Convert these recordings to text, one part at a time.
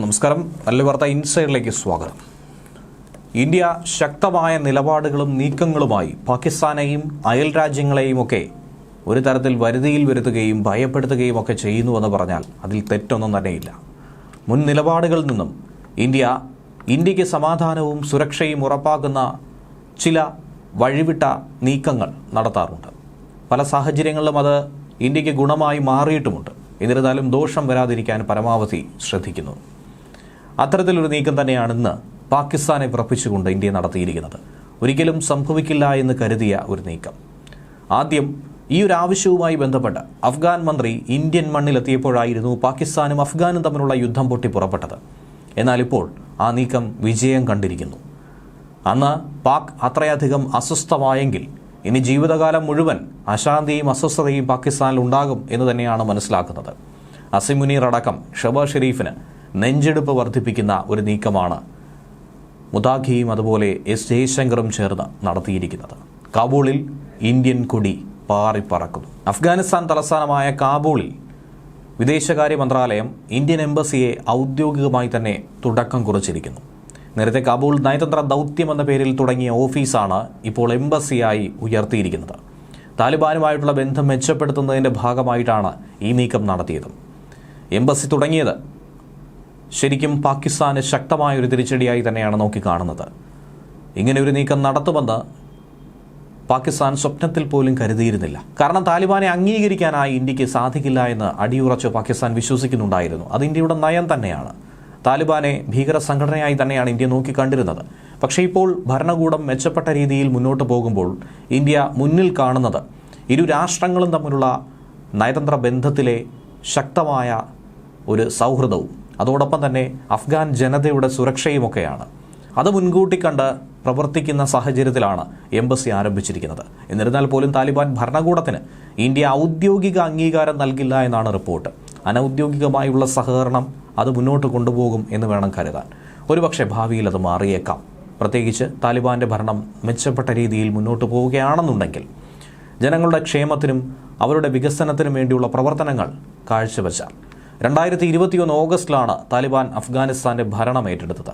നമസ്കാരം. നല്ല വാർത്ത ഇൻസൈഡിലേക്ക് സ്വാഗതം. ഇന്ത്യ ശക്തമായ നിലപാടുകളും നീക്കങ്ങളുമായി പാകിസ്ഥാനെയും അയൽ രാജ്യങ്ങളെയും ഒക്കെ ഒരു തരത്തിൽ വരുതിയിൽ വരുത്തുകയും ഭയപ്പെടുത്തുകയും ഒക്കെ ചെയ്യുന്നുവെന്ന് പറഞ്ഞാൽ അതിൽ തെറ്റൊന്നും തന്നെയില്ല. മുൻ നിലപാടുകളിൽ നിന്നും ഇന്ത്യ ഇന്ത്യയ്ക്ക് സമാധാനവും സുരക്ഷയും ഉറപ്പാക്കുന്ന ചില വഴിവിട്ട നീക്കങ്ങൾ നടത്താറുണ്ട്. പല സാഹചര്യങ്ങളിലും അത് ഇന്ത്യയ്ക്ക് ഗുണമായി മാറിയിട്ടുമുണ്ട്. എന്നിരുന്നാലും ദോഷം വരാതിരിക്കാൻ പരമാവധി ശ്രദ്ധിക്കുന്നു. അത്തരത്തിലൊരു നീക്കം തന്നെയാണ് ഇന്ന് പാകിസ്ഥാനെ വിറപ്പിച്ചുകൊണ്ട് ഇന്ത്യ നടത്തിയിരിക്കുന്നത്. ഒരിക്കലും സംഭവിക്കില്ല എന്ന് കരുതിയ ഒരു നീക്കം. ആദ്യം ഈ ഒരു ആവശ്യവുമായി ബന്ധപ്പെട്ട് അഫ്ഗാൻ മന്ത്രി ഇന്ത്യൻ മണ്ണിലെത്തിയപ്പോഴായിരുന്നു പാകിസ്ഥാനും അഫ്ഗാനും തമ്മിലുള്ള യുദ്ധം പൊട്ടി പുറപ്പെട്ടത്. എന്നാൽ ഇപ്പോൾ ആ നീക്കം വിജയം കണ്ടിരിക്കുന്നു. അന്ന് പാക് അത്രയധികം അസ്വസ്ഥമായെങ്കിൽ ഇനി ജീവിതകാലം മുഴുവൻ അശാന്തിയും അസ്വസ്ഥതയും പാകിസ്ഥാനിൽ ഉണ്ടാകും എന്ന് തന്നെയാണ് മനസ്സിലാക്കുന്നത്. അസിമുനീർ അടക്കം ഷബാ ഷെരീഫിന് നെഞ്ചെടുപ്പ് വർദ്ധിപ്പിക്കുന്ന ഒരു നീക്കമാണ് മുതാഖിയും അതുപോലെ എസ് ജയശങ്കറും ചേർന്ന് നടത്തിയിരിക്കുന്നത്. കാബൂളിൽ ഇന്ത്യൻ കൊടി പാറിപ്പറക്കുന്നു. അഫ്ഗാനിസ്ഥാൻ തലസ്ഥാനമായ കാബൂളിൽ വിദേശകാര്യ മന്ത്രാലയം ഇന്ത്യൻ എംബസിയെ ഔദ്യോഗികമായി തന്നെ തുടക്കം കുറിച്ചിരിക്കുന്നു. നേരത്തെ കാബൂൾ നയതന്ത്ര ദൗത്യം എന്ന പേരിൽ തുടങ്ങിയ ഓഫീസാണ് ഇപ്പോൾ എംബസിയായി ഉയർത്തിയിരിക്കുന്നത്. താലിബാനുമായിട്ടുള്ള ബന്ധം മെച്ചപ്പെടുത്തുന്നതിന്റെ ഭാഗമായിട്ടാണ് ഈ നീക്കം നടത്തിയത്. എംബസി തുടങ്ങിയത് ശരിക്കും പാകിസ്ഥാന് ശക്തമായ ഒരു തിരിച്ചടിയായി തന്നെയാണ് നോക്കിക്കാണുന്നത് ഇങ്ങനെ ഒരു നീക്കം നടത്തുമെന്ന് പാകിസ്ഥാൻ സ്വപ്നത്തിൽ പോലും കരുതിയിരുന്നില്ല. കാരണം താലിബാനെ അംഗീകരിക്കാനായി ഇന്ത്യയ്ക്ക് സാധിക്കില്ല എന്ന് അടിയുറച്ച് പാകിസ്ഥാൻ വിശ്വസിക്കുന്നുണ്ടായിരുന്നു. അത് ഇന്ത്യയുടെ നയം തന്നെയാണ്. താലിബാനെ ഭീകര സംഘടനയായി തന്നെയാണ് ഇന്ത്യ നോക്കിക്കണ്ടിരുന്നത് പക്ഷേ ഇപ്പോൾ ഭരണകൂടം മെച്ചപ്പെട്ട രീതിയിൽ മുന്നോട്ട് പോകുമ്പോൾ ഇന്ത്യ മുന്നിൽ കാണുന്നത് ഇരു രാഷ്ട്രങ്ങളും തമ്മിലുള്ള നയതന്ത്ര ബന്ധത്തിലെ ശക്തമായ ഒരു സൗഹൃദവും അതോടൊപ്പം തന്നെ അഫ്ഗാൻ ജനതയുടെ സുരക്ഷയുമൊക്കെയാണ്. അത് മുൻകൂട്ടി കണ്ട് പ്രവർത്തിക്കുന്ന സാഹചര്യത്തിലാണ് എംബസി ആരംഭിച്ചിരിക്കുന്നത്. എന്നിരുന്നാൽ പോലും താലിബാൻ ഭരണകൂടത്തിന് ഇന്ത്യ ഔദ്യോഗിക അംഗീകാരം നൽകില്ല എന്നാണ് റിപ്പോർട്ട്. അനൗദ്യോഗികമായുള്ള സഹകരണം അത് മുന്നോട്ട് കൊണ്ടുപോകും എന്ന് വേണം കരുതാൻ. ഒരുപക്ഷെ ഭാവിയിൽ അത് മാറിയേക്കാം. പ്രത്യേകിച്ച് താലിബാന്റെ ഭരണം മെച്ചപ്പെട്ട രീതിയിൽ മുന്നോട്ട് പോവുകയാണെന്നുണ്ടെങ്കിൽ ജനങ്ങളുടെ ക്ഷേമത്തിനും അവരുടെ വികസനത്തിനും വേണ്ടിയുള്ള പ്രവർത്തനങ്ങൾ കാഴ്ചവെച്ചാൽ. രണ്ടായിരത്തി ഇരുപത്തിയൊന്ന് ഓഗസ്റ്റിലാണ് താലിബാൻ അഫ്ഗാനിസ്ഥാന്റെ ഭരണം ഏറ്റെടുത്തത്.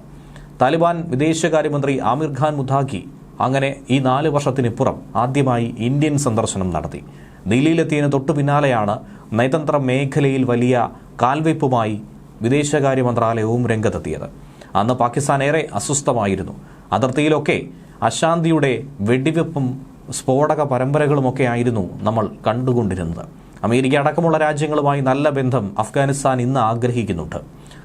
താലിബാൻ വിദേശകാര്യമന്ത്രി ആമിർ ഖാൻ മുതാഖി അങ്ങനെ ഈ നാല് വർഷത്തിനിപ്പുറം ആദ്യമായി ഇന്ത്യൻ സന്ദർശനം നടത്തി. ദില്ലിയിലെത്തിയതിന് തൊട്ടു പിന്നാലെയാണ് നയതന്ത്ര മേഖലയിൽ വലിയ കാൽവയ്പുമായി വിദേശകാര്യ മന്ത്രാലയവും രംഗത്തെത്തിയത്. അന്ന് പാകിസ്ഥാൻ ഏറെ അസ്വസ്ഥമായിരുന്നു. അതിർത്തിയിലൊക്കെ അശാന്തിയുടെ വെടിവെപ്പും സ്ഫോടക പരമ്പരകളുമൊക്കെ ആയിരുന്നു നമ്മൾ കണ്ടുകൊണ്ടിരുന്നത്. അമേരിക്ക അടക്കമുള്ള രാജ്യങ്ങളുമായി നല്ല ബന്ധം അഫ്ഗാനിസ്ഥാൻ ഇന്ന് ആഗ്രഹിക്കുന്നുണ്ട്.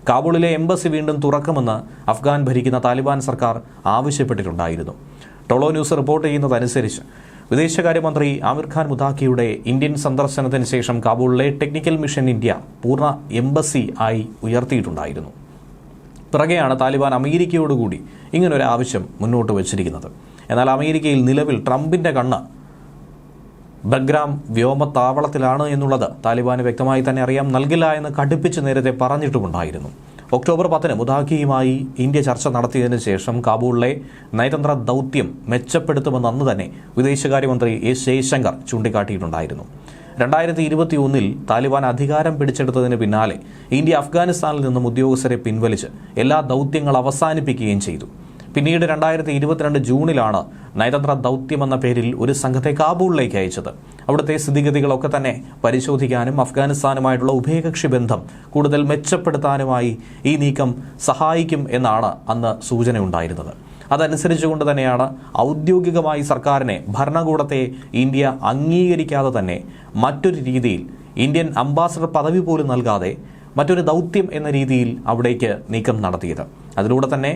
കാബൂളിലെ എംബസി വീണ്ടും തുറക്കുമെന്ന് അഫ്ഗാൻ ഭരിക്കുന്ന താലിബാൻ സർക്കാർ ആവശ്യപ്പെട്ടിട്ടുണ്ടായിരുന്നു. ടൊളോ ന്യൂസ് റിപ്പോർട്ട് ചെയ്യുന്നതനുസരിച്ച് വിദേശകാര്യമന്ത്രി ആമിർ ഖാൻ മുതാക്കിയുടെ ഇന്ത്യൻ സന്ദർശനത്തിന് ശേഷം കാബൂളിലെ ടെക്നിക്കൽ മിഷൻ ഇന്ത്യ പൂർണ എംബസി ആയി ഉയർത്തിയിട്ടുണ്ടായിരുന്നു. പിറകെയാണ് താലിബാൻ അമേരിക്കയോടുകൂടി ഇങ്ങനൊരു ആവശ്യം മുന്നോട്ട് വച്ചിരിക്കുന്നത്. എന്നാൽ അമേരിക്കയിൽ നിലവിൽ ട്രംപിന്റെ കണ്ണ് ബഗ്രാം വ്യോമത്താവളത്തിലാണ് എന്നുള്ളത് താലിബാന് വ്യക്തമായി തന്നെ അറിയാം. നൽകില്ല എന്ന് കടുപ്പിച്ച് നേരത്തെ പറഞ്ഞിട്ടുമുണ്ടായിരുന്നു. ഒക്ടോബർ പത്തിന് മുദാഖിയുമായി ഇന്ത്യ ചർച്ച നടത്തിയതിനു ശേഷം കാബൂളിലെ നയതന്ത്ര ദൗത്യം മെച്ചപ്പെടുത്തുമെന്ന് അന്ന് തന്നെ വിദേശകാര്യമന്ത്രി എസ് ജയശങ്കർ ചൂണ്ടിക്കാട്ടിയിട്ടുണ്ടായിരുന്നു. രണ്ടായിരത്തി ഇരുപത്തി ഒന്നിൽ താലിബാൻ അധികാരം പിടിച്ചെടുത്തതിന് പിന്നാലെ ഇന്ത്യ അഫ്ഗാനിസ്ഥാനിൽ നിന്നും ഉദ്യോഗസ്ഥരെ പിൻവലിച്ച് എല്ലാ ദൗത്യങ്ങൾ അവസാനിപ്പിക്കുകയും ചെയ്തു. പിന്നീട് രണ്ടായിരത്തി ഇരുപത്തിരണ്ട് ജൂണിലാണ് നയതന്ത്ര ദൗത്യം എന്ന പേരിൽ ഒരു സംഘത്തെ കാബൂളിലേക്ക് അയച്ചത്. അവിടുത്തെ സ്ഥിതിഗതികളൊക്കെ തന്നെ പരിശോധിക്കാനും അഫ്ഗാനിസ്ഥാനുമായിട്ടുള്ള ഉഭയകക്ഷി ബന്ധം കൂടുതൽ മെച്ചപ്പെടുത്താനുമായി ഈ നീക്കം സഹായിക്കും എന്നാണ് അന്ന് സൂചനയുണ്ടായിരുന്നത്. അതനുസരിച്ചുകൊണ്ട് തന്നെയാണ് ഔദ്യോഗികമായി സർക്കാരിനെ ഭരണകൂടത്തെ ഇന്ത്യ അംഗീകരിക്കാതെ തന്നെ മറ്റൊരു രീതിയിൽ ഇന്ത്യൻ അംബാസഡർ പദവി പോലും നൽകാതെ മറ്റൊരു ദൗത്യം എന്ന രീതിയിൽ അവിടേക്ക് നീക്കം നടത്തിയത്. അതിലൂടെ തന്നെ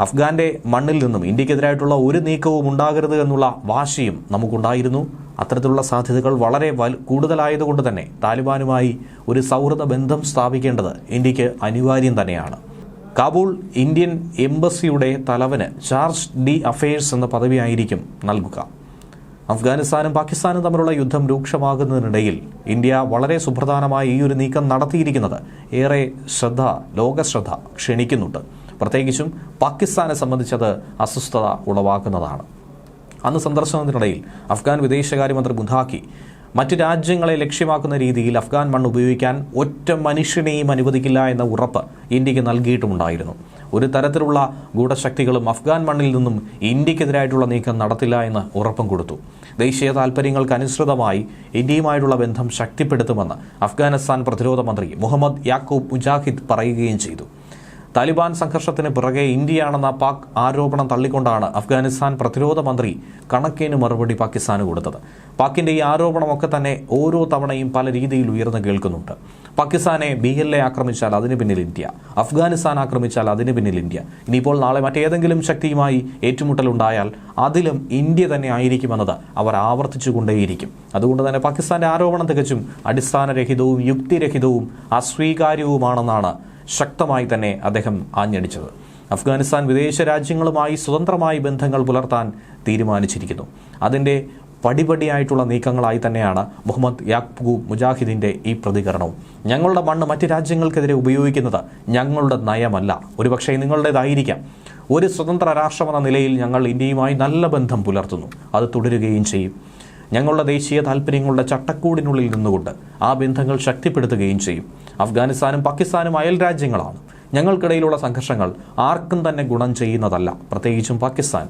അഫ്ഗാന്റെ മണ്ണിൽ നിന്നും ഇന്ത്യക്കെതിരായിട്ടുള്ള ഒരു നീക്കവും ഉണ്ടാകരുത് എന്നുള്ള വാശിയും നമുക്കുണ്ടായിരുന്നു. അത്തരത്തിലുള്ള സാധ്യതകൾ വളരെ വൽ കൂടുതലായതുകൊണ്ട് തന്നെ താലിബാനുമായി ഒരു സൗഹൃദ ബന്ധം സ്ഥാപിക്കേണ്ടത് ഇന്ത്യയ്ക്ക് അനിവാര്യം തന്നെയാണ്. കാബൂൾ ഇന്ത്യൻ എംബസിയുടെ തലവന് ചാർജ് ഡി അഫയേഴ്സ് എന്ന പദവിയായിരിക്കും നൽകുക. അഫ്ഗാനിസ്ഥാനും പാകിസ്ഥാനും തമ്മിലുള്ള യുദ്ധം രൂക്ഷമാകുന്നതിനിടയിൽ ഇന്ത്യ വളരെ സുപ്രധാനമായ ഈ ഒരു നീക്കം നടത്തിയിരിക്കുന്നത് ഏറെ ശ്രദ്ധ ലോകശ്രദ്ധ ക്ഷണിക്കുന്നുണ്ട്. പ്രത്യേകിച്ചും പാകിസ്ഥാനെ സംബന്ധിച്ചത് അസ്വസ്ഥത ഉളവാക്കുന്നതാണ്. അന്ന് സന്ദർശനത്തിനിടയിൽ അഫ്ഗാൻ വിദേശകാര്യമന്ത്രി മുധാഖി മറ്റ് രാജ്യങ്ങളെ ലക്ഷ്യമാക്കുന്ന രീതിയിൽ അഫ്ഗാൻ മണ്ണ് ഉപയോഗിക്കാൻ ഒറ്റ മനുഷ്യനെയും അനുവദിക്കില്ല എന്ന ഉറപ്പ് ഇന്ത്യയ്ക്ക് നൽകിയിട്ടുമുണ്ടായിരുന്നു. ഒരു തരത്തിലുള്ള ഗൂഢശക്തികളും അഫ്ഗാൻ മണ്ണിൽ നിന്നും ഇന്ത്യക്കെതിരായിട്ടുള്ള നീക്കം നടത്തില്ല എന്ന് ഉറപ്പും കൊടുത്തു. ദേശീയ താൽപ്പര്യങ്ങൾക്ക് അനുസൃതമായി ഇന്ത്യയുമായിട്ടുള്ള ബന്ധം ശക്തിപ്പെടുത്തുമെന്ന് അഫ്ഗാനിസ്ഥാൻ പ്രതിരോധ മന്ത്രി മുഹമ്മദ് യാക്കൂബ് മുജാഹിദ് പറയുകയും ചെയ്തു. താലിബാൻ സംഘർഷത്തിന് പിറകെ ഇന്ത്യയാണെന്ന പാക് ആരോപണം തള്ളിക്കൊണ്ടാണ് അഫ്ഗാനിസ്ഥാൻ പ്രതിരോധ മന്ത്രി കണക്കിന് മറുപടി പാകിസ്ഥാന് കൊടുത്തത്. പാക്കിന്റെ ഈ ആരോപണമൊക്കെ തന്നെ ഓരോ തവണയും പല രീതിയിൽ ഉയർന്നു കേൾക്കുന്നുണ്ട്. പാകിസ്ഥാനെ ബി എൽ എ ആക്രമിച്ചാൽ അതിന് പിന്നിൽ ഇന്ത്യ. അഫ്ഗാനിസ്ഥാൻ ആക്രമിച്ചാൽ അതിന് പിന്നിൽ ഇന്ത്യ. ഇനിയിപ്പോൾ നാളെ മറ്റേതെങ്കിലും ശക്തിയുമായി ഏറ്റുമുട്ടലുണ്ടായാൽ അതിലും ഇന്ത്യ തന്നെ ആയിരിക്കുമെന്നത് അവർ ആവർത്തിച്ചുകൊണ്ടേയിരിക്കും. അതുകൊണ്ട് തന്നെ പാകിസ്ഥാന്റെ ആരോപണം തികച്ചും അടിസ്ഥാനരഹിതവും യുക്തിരഹിതവും അസ്വീകാര്യവുമാണെന്നാണ് ശക്തമായി തന്നെ അദ്ദേഹം ആഞ്ഞടിച്ചത്. അഫ്ഗാനിസ്ഥാൻ വിദേശ രാജ്യങ്ങളുമായി സ്വതന്ത്രമായി ബന്ധങ്ങൾ പുലർത്താൻ തീരുമാനിച്ചിരിക്കുന്നു. അതിന്റെ പടിപടിയായിട്ടുള്ള നീക്കങ്ങളായി തന്നെയാണ് മുഹമ്മദ് യാക്ബു മുജാഹിദിന്റെ ഈ പ്രതികരണവും. ഞങ്ങളുടെ മണ്ണ് മറ്റ് രാജ്യങ്ങൾക്കെതിരെ ഉപയോഗിക്കുന്നത് ഞങ്ങളുടെ നയമല്ല. ഒരുപക്ഷെ നിങ്ങളുടേതായിരിക്കാം. ഒരു സ്വതന്ത്ര രാഷ്ട്രമെന്ന നിലയിൽ ഞങ്ങൾ ഇന്ത്യയുമായി നല്ല ബന്ധം പുലർത്തുന്നു. അത് തുടരുകയും ചെയ്യും. ഞങ്ങളുടെ ദേശീയ താൽപ്പര്യങ്ങളുടെ ചട്ടക്കൂടിനുള്ളിൽ നിന്നുകൊണ്ട് ആ ബന്ധങ്ങൾ ശക്തിപ്പെടുത്തുകയും ചെയ്യും. അഫ്ഗാനിസ്ഥാനും പാകിസ്ഥാനും അയൽ രാജ്യങ്ങളാണ്. ഞങ്ങൾക്കിടയിലുള്ള സംഘർഷങ്ങൾ ആർക്കും തന്നെ ഗുണം ചെയ്യുന്നതല്ല. പ്രത്യേകിച്ചും പാകിസ്ഥാൻ.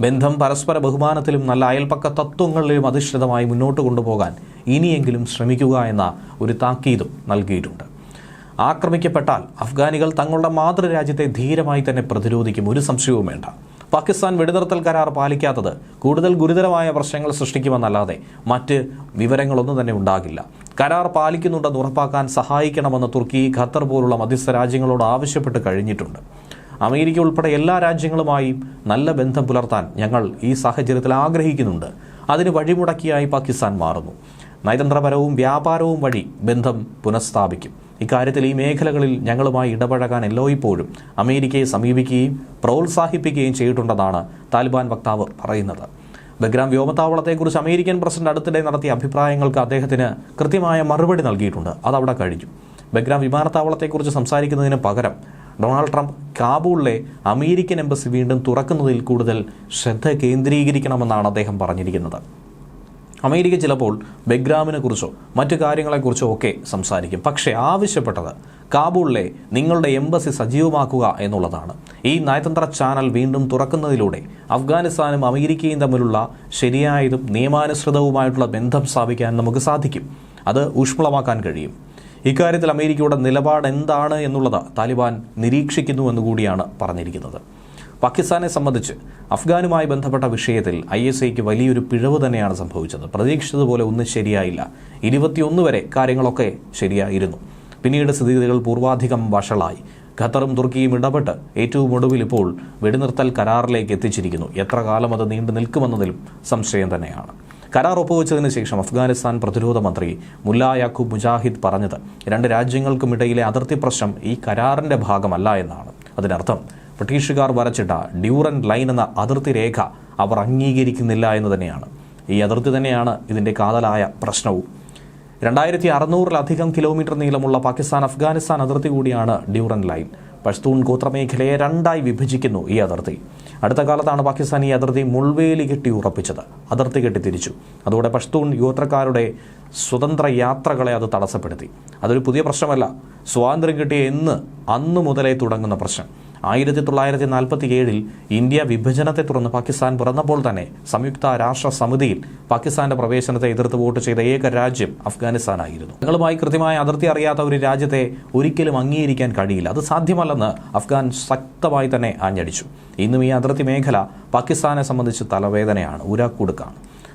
ബന്ധം പരസ്പര ബഹുമാനത്തിലും നല്ല അയൽപ്പക്ക തത്വങ്ങളിലും അധിഷ്ഠിതമായി മുന്നോട്ട് കൊണ്ടുപോകാൻ ഇനിയെങ്കിലും ശ്രമിക്കുക എന്ന ഒരു താക്കീതും നൽകിയിട്ടുണ്ട്. ആക്രമിക്കപ്പെട്ടാൽ അഫ്ഗാനികൾ തങ്ങളുടെ മാതൃരാജ്യത്തെ ധീരമായി തന്നെ പ്രതിരോധിക്കും. ഒരു സംശയവും വേണ്ട. പാകിസ്ഥാൻ വെടിനിർത്തൽ കരാർ പാലിക്കാത്തത് കൂടുതൽ ഗുരുതരമായ പ്രശ്നങ്ങൾ സൃഷ്ടിക്കുമെന്നല്ലാതെ മറ്റ് വിവരങ്ങളൊന്നും തന്നെ ഉണ്ടാകില്ല. കരാർ പാലിക്കുന്നുണ്ടെന്ന് ഉറപ്പാക്കാൻ സഹായിക്കണമെന്ന് തുർക്കി ഖത്തർ പോലുള്ള മധ്യസ്ഥ രാജ്യങ്ങളോട് ആവശ്യപ്പെട്ട് കഴിഞ്ഞിട്ടുണ്ട്. അമേരിക്ക ഉൾപ്പെടെ എല്ലാ രാജ്യങ്ങളുമായും നല്ല ബന്ധം പുലർത്താൻ ഞങ്ങൾ ഈ സാഹചര്യത്തിൽ ആഗ്രഹിക്കുന്നുണ്ട്. അതിന് വഴിമുടക്കിയായി പാകിസ്ഥാൻ മാറുന്നു. നയതന്ത്രപരവും വ്യാപാരവും വഴി ബന്ധം പുനഃസ്ഥാപിക്കും. ഇക്കാര്യത്തിൽ ഈ മേഖലകളിൽ ഞങ്ങളുമായി ഇടപഴകാൻ എല്ലായ്പ്പോഴും അമേരിക്കയെ സമീപിക്കുകയും പ്രോത്സാഹിപ്പിക്കുകയും ചെയ്തിട്ടുണ്ടെന്നാണ് താലിബാൻ വക്താവ് പറയുന്നത്. ബഗ്രാം വ്യോമത്താവളത്തെക്കുറിച്ച് അമേരിക്കൻ പ്രസിഡന്റ് അടുത്തിടെ നടത്തിയ അഭിപ്രായങ്ങൾക്ക് അദ്ദേഹത്തിന് കൃത്യമായ മറുപടി നൽകിയിട്ടുണ്ട്. അതവിടെ കഴിഞ്ഞു. ബഗ്രാം വിമാനത്താവളത്തെക്കുറിച്ച് സംസാരിക്കുന്നതിന് പകരം ഡൊണാൾഡ് ട്രംപ് കാബൂളിലെ അമേരിക്കൻ എംബസി വീണ്ടും തുറക്കുന്നതിൽ കൂടുതൽ ശ്രദ്ധ കേന്ദ്രീകരിക്കണമെന്നാണ് അദ്ദേഹം പറഞ്ഞിരിക്കുന്നത്. അമേരിക്ക ചിലപ്പോൾ ബെഗ്രാമിനെ കുറിച്ചോ മറ്റു കാര്യങ്ങളെക്കുറിച്ചോ ഒക്കെ സംസാരിക്കും. പക്ഷേ ആവശ്യപ്പെട്ടത് കാബൂളിലെ നിങ്ങളുടെ എംബസി സജീവമാക്കുക എന്നുള്ളതാണ്. ഈ നയതന്ത്ര ചാനൽ വീണ്ടും തുറക്കുന്നതിലൂടെ അഫ്ഗാനിസ്ഥാനും അമേരിക്കയും തമ്മിലുള്ള ശരിയായതും നിയമാനുസൃതവുമായിട്ടുള്ള ബന്ധം സ്ഥാപിക്കാൻ നമുക്ക് സാധിക്കും. അത് ഊഷ്മളമാക്കാൻ കഴിയും. ഇക്കാര്യത്തിൽ അമേരിക്കയുടെ നിലപാട് എന്താണ് എന്നുള്ളത് താലിബാൻ നിരീക്ഷിക്കുന്നു എന്നുകൂടിയാണ് പറഞ്ഞിരിക്കുന്നത്. പാകിസ്ഥാനെ സംബന്ധിച്ച് അഫ്ഗാനുമായി ബന്ധപ്പെട്ട വിഷയത്തിൽ ഐ എസ് ഐക്ക് വലിയൊരു പിഴവ് തന്നെയാണ് സംഭവിച്ചത്. പ്രതീക്ഷിച്ചതുപോലെ ഒന്നും ശരിയായില്ല. ഇരുപത്തിയൊന്ന് വരെ കാര്യങ്ങളൊക്കെ ശരിയായിരുന്നു. പിന്നീട് സ്ഥിതിഗതികൾ പൂർവാധികം വഷളായി. ഖത്തറും തുർക്കിയും ഇടപെട്ട് ഏറ്റവും ഒടുവിൽ ഇപ്പോൾ വെടിനിർത്തൽ കരാറിലേക്ക് എത്തിച്ചിരിക്കുന്നു. എത്ര കാലം അത് നീണ്ടു നിൽക്കുമെന്നതിലും സംശയം തന്നെയാണ്. കരാർ ഒപ്പുവെച്ചതിന് ശേഷം അഫ്ഗാനിസ്ഥാൻ പ്രതിരോധ മന്ത്രി മുല്ല യാക്കൂബ് മുജാഹിദ് പറഞ്ഞത് രണ്ട് രാജ്യങ്ങൾക്കുമിടയിലെ അതിർത്തി പ്രശ്നം ഈ കരാറിന്റെ ഭാഗമല്ല എന്നാണ്. അതിനർത്ഥം ബ്രിട്ടീഷുകാർ വരച്ചിട്ട ഡ്യൂറൻ ലൈൻ എന്ന അതിർത്തി രേഖ അവർ അംഗീകരിക്കുന്നില്ല എന്ന് തന്നെയാണ്. ഈ അതിർത്തി തന്നെയാണ് ഇതിന്റെ കാതലായ പ്രശ്നവും. രണ്ടായിരത്തി അറുന്നൂറിലധികം കിലോമീറ്റർ നീളമുള്ള പാകിസ്ഥാൻ അഫ്ഗാനിസ്ഥാൻ അതിർത്തി കൂടിയാണ് ഡ്യൂറൻ ലൈൻ. പഷ്തൂൺ ഗോത്രമേഖലയെ രണ്ടായി വിഭജിക്കുന്നു ഈ അതിർത്തി. അടുത്ത കാലത്താണ് പാകിസ്ഥാൻ ഈ അതിർത്തി മുൾവേലി കെട്ടി ഉറപ്പിച്ചത്. അതിർത്തി കെട്ടി തിരിച്ചു. അതോടെ പഷ്തൂൺ ഗോത്രക്കാരുടെ സ്വതന്ത്ര യാത്രകളെ അത് തടസ്സപ്പെടുത്തി. അതൊരു പുതിയ പ്രശ്നമല്ല. സ്വാതന്ത്ര്യം കിട്ടിയ എന്ന് അന്നു മുതലേ തുടങ്ങുന്ന പ്രശ്നം. ആയിരത്തി തൊള്ളായിരത്തി നാൽപ്പത്തി ഏഴിൽ ഇന്ത്യ വിഭജനത്തെ തുടർന്ന് പാകിസ്ഥാൻ പിറന്നപ്പോൾ തന്നെ സംയുക്ത രാഷ്ട്ര സമിതിയിൽ പാകിസ്ഥാന്റെ പ്രവേശനത്തെ എതിർത്ത് വോട്ട് ചെയ്ത ഏക രാജ്യം അഫ്ഗാനിസ്ഥാനായിരുന്നു. തങ്ങളുമായി കൃത്യമായ അതിർത്തി അറിയാത്ത ഒരു രാജ്യത്തെ ഒരിക്കലും അംഗീകരിക്കാൻ കഴിയില്ല. അത് സാധ്യമല്ലെന്ന് അഫ്ഗാൻ ശക്തമായി തന്നെ ആഞ്ഞടിച്ചു. ഇന്നും ഈ അതിർത്തി മേഖല പാകിസ്ഥാനെ സംബന്ധിച്ച് തലവേദനയാണ്. ഉരാക്കുടുക്കാണ്.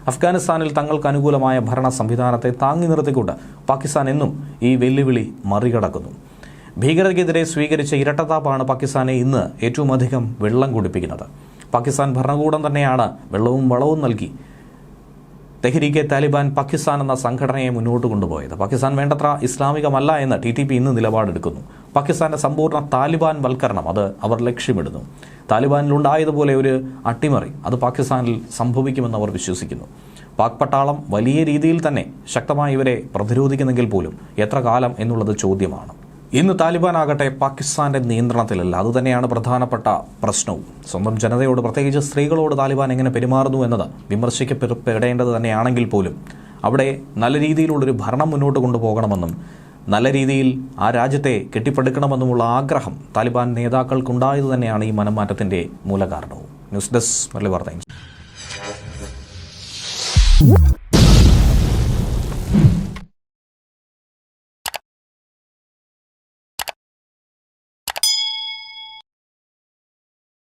അഫ്ഗാനിസ്ഥാനിൽ തങ്ങൾക്ക് അനുകൂലമായ ഭരണ സംവിധാനത്തെ താങ്ങി നിർത്തിക്കൊണ്ട് പാകിസ്ഥാൻ എന്നും ഈ വെല്ലുവിളി മറികടക്കുന്നു. ഭീകരതയ്ക്കെതിരെ സ്വീകരിച്ച ഇരട്ടത്താപ്പാണ് പാകിസ്ഥാനെ ഇന്ന് ഏറ്റവും അധികം വെള്ളം കുടിപ്പിക്കുന്നത്. പാകിസ്ഥാൻ ഭരണകൂടം തന്നെയാണ് വെള്ളവും വളവും നൽകി തെഹ്രീക്കെ താലിബാൻ പാകിസ്ഥാൻ എന്ന സംഘടനയെ മുന്നോട്ട് കൊണ്ടുപോയത്. പാകിസ്ഥാൻ വേണ്ടത്ര ഇസ്ലാമികമല്ല എന്ന് ടി ടി പി ഇന്ന് നിലപാടെടുക്കുന്നു. പാകിസ്ഥാന്റെ സമ്പൂർണ താലിബാൻ വൽക്കരണം അത് അവർ ലക്ഷ്യമിടുന്നു. താലിബാനിലുണ്ടായതുപോലെ ഒരു അട്ടിമറി അത് പാകിസ്ഥാനിൽ സംഭവിക്കുമെന്ന് അവർ വിശ്വസിക്കുന്നു. പാക് പട്ടാളം വലിയ രീതിയിൽ തന്നെ ശക്തമായി ഇവരെ പ്രതിരോധിക്കുന്നെങ്കിൽ പോലും എത്ര കാലം എന്നുള്ളത് ചോദ്യമാണ്. ഇന്ന് താലിബാൻ ആകട്ടെ പാകിസ്ഥാന്റെ നിയന്ത്രണത്തിലല്ല. അതുതന്നെയാണ് പ്രധാനപ്പെട്ട പ്രശ്നവും. സ്വന്തം ജനതയോട് പ്രത്യേകിച്ച് സ്ത്രീകളോട് താലിബാൻ എങ്ങനെ പെരുമാറുന്നു എന്നത് വിമർശിക്കപ്പെടേണ്ടത് തന്നെയാണെങ്കിൽ പോലും അവിടെ നല്ല രീതിയിലുള്ളൊരു ഭരണം മുന്നോട്ട് കൊണ്ടുപോകണമെന്നും നല്ല രീതിയിൽ ആ രാജ്യത്തെ കെട്ടിപ്പടുക്കണമെന്നുമുള്ള ആഗ്രഹം താലിബാൻ നേതാക്കൾക്കുണ്ടായത് തന്നെയാണ് ഈ മനംമാറ്റത്തിന്റെ മൂലകാരണവും. News desk Murali